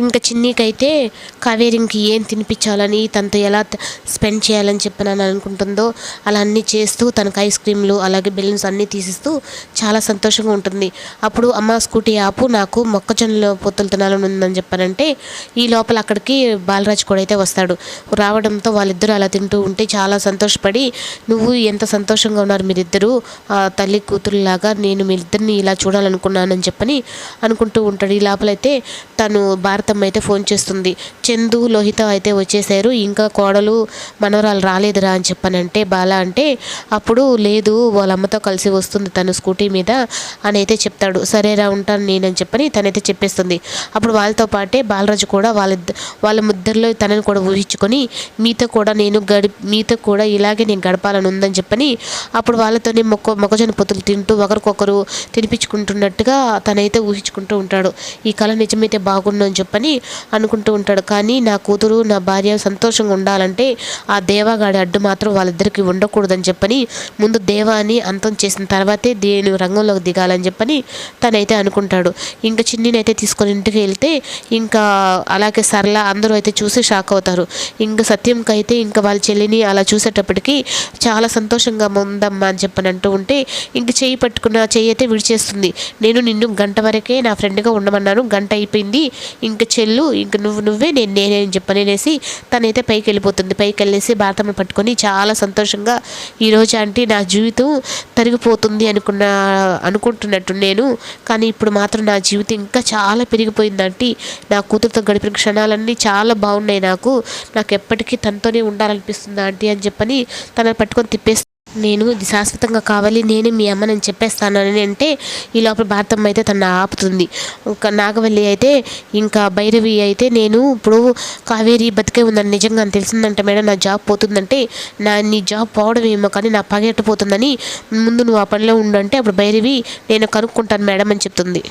ఇంకా చిన్నీకైతే కావేరికి ఏం తినిపించాలని తనతో ఎలా స్పెండ్ చేయాలని చెప్పనని అనుకుంటుందో అలా అన్నీ చేస్తూ తనకు ఐస్ క్రీమ్లు అలాగే బెలూన్స్ అన్నీ తీసిస్తూ చాలా సంతోషంగా ఉంటుంది. అప్పుడు అమ్మ స్కూటీ ఆపు నాకు మొక్కజొన్నలో పొత్తులు తినాలని ఉందని చెప్పానంటే ఈ లోపల అక్కడికి బాలరాజ్ కూడా అయితే వస్తాడు. రావడంతో వాళ్ళిద్దరూ అలా తింటూ ఉంటే చాలా సంతోషపడి నువ్వు ఎంత సంతోషంగా ఉన్నారు మీరిద్దరూ ఆ తల్లి కూతురులాగా నేను మీరిద్దరిని ఇలా చూడాలనుకున్నానని చెప్పని అనుకుంటూ ఉంటాడు. ఈ లోపలైతే తను భారత భారతమ్మ అయితే ఫోన్ చేస్తుంది. చందు లోహిత అయితే వచ్చేసారు. ఇంకా కోడలు మనవరాలు రాలేదురా అని చెప్పానంటే బాల అంటే అప్పుడు లేదు వాళ్ళ అమ్మతో కలిసి వస్తుంది తను స్కూటీ మీద అని అయితే చెప్తాడు. సరేరా ఉంటాను నేనని చెప్పని తనైతే చెప్పేస్తుంది. అప్పుడు వాళ్ళతో పాటే బాలరాజు కూడా వాళ్ళ వాళ్ళ ముద్దరిలో తనని కూడా ఊహించుకొని మీతో కూడా నేను గడి మీతో కూడా ఇలాగే నేను గడపాలని ఉందని చెప్పని అప్పుడు వాళ్ళతోనే మొక్క మొక్కజొన్న పొత్తులు తింటూ ఒకరికొకరు తినిపించుకుంటున్నట్టుగా తనైతే ఊహించుకుంటూ ఉంటాడు. ఈ కళ నిజమైతే బాగుండు అని తప్పని అనుకుంటూ ఉంటాడు. కానీ నా కూతురు నా భార్య సంతోషంగా ఉండాలంటే ఆ దేవాగాడి అడ్డు మాత్రం వాళ్ళిద్దరికి ఉండకూడదని చెప్పని ముందు దేవాని అంతం చేసిన తర్వాతే దేని రంగంలోకి దిగాలని చెప్పని తనైతే అనుకుంటాడు. ఇంకా చిన్నినైతే తీసుకొని ఇంటికి వెళ్తే ఇంకా అలాగే సరళ అందరూ అయితే చూసి షాక్ అవుతారు. ఇంకా సత్యంకి అయితే ఇంకా వాళ్ళ చెల్లిని అలా చూసేటప్పటికి చాలా సంతోషంగా ఉందమ్మా అని చెప్పని అంటూ ఉంటే ఇంక చెయ్యి పట్టుకున్న చేయి అయితే విడిచేస్తుంది. నేను నిన్ను గంట వరకే నా ఫ్రెండ్గా ఉండమన్నాను. గంట అయిపోయింది. ఇంక చెల్లు ఇంక నువ్వు నువ్వే నేను నేనే అని చెప్పనేసి తనైతే పైకి వెళ్ళిపోతుంది. పైకి వెళ్ళేసి భారతమ్మని పట్టుకొని చాలా సంతోషంగా ఈరోజు ఆంటీ నా జీవితం తరిగిపోతుంది అనుకున్న అనుకుంటున్నట్టు నేను. కానీ ఇప్పుడు మాత్రం నా జీవితం ఇంకా చాలా పెరిగిపోయిందంటే నా కూతురుతో గడిపిన క్షణాలన్నీ చాలా బాగున్నాయి నాకు. నాకు ఎప్పటికీ తనతోనే ఉండాలనిపిస్తుంది ఆంటీ అని చెప్పని తనని పట్టుకొని తిప్పేసి నేను ఇది శాశ్వతంగా కావాలి నేను మీ అమ్మని చెప్పేస్తాను అని అంటే ఈ లోపల భారతమ్మ అయితే తను ఆపుతుంది. ఇంకా నాగవల్లి అయితే ఇంకా భైరవి అయితే నేను ఇప్పుడు కావేరి బతికే ఉందని నిజంగా తెలిసిందంట మేడం నా జాబ్ పోతుందంటే నా నీ జాబ్ పోవడం ఏమో కానీ నా పగెట్టిపోతుందని ముందు నువ్వు ఆ పనిలో ఉండంటే అంటే అప్పుడు భైరవి నేను కనుక్కుంటాను మేడం అని చెప్తుంది.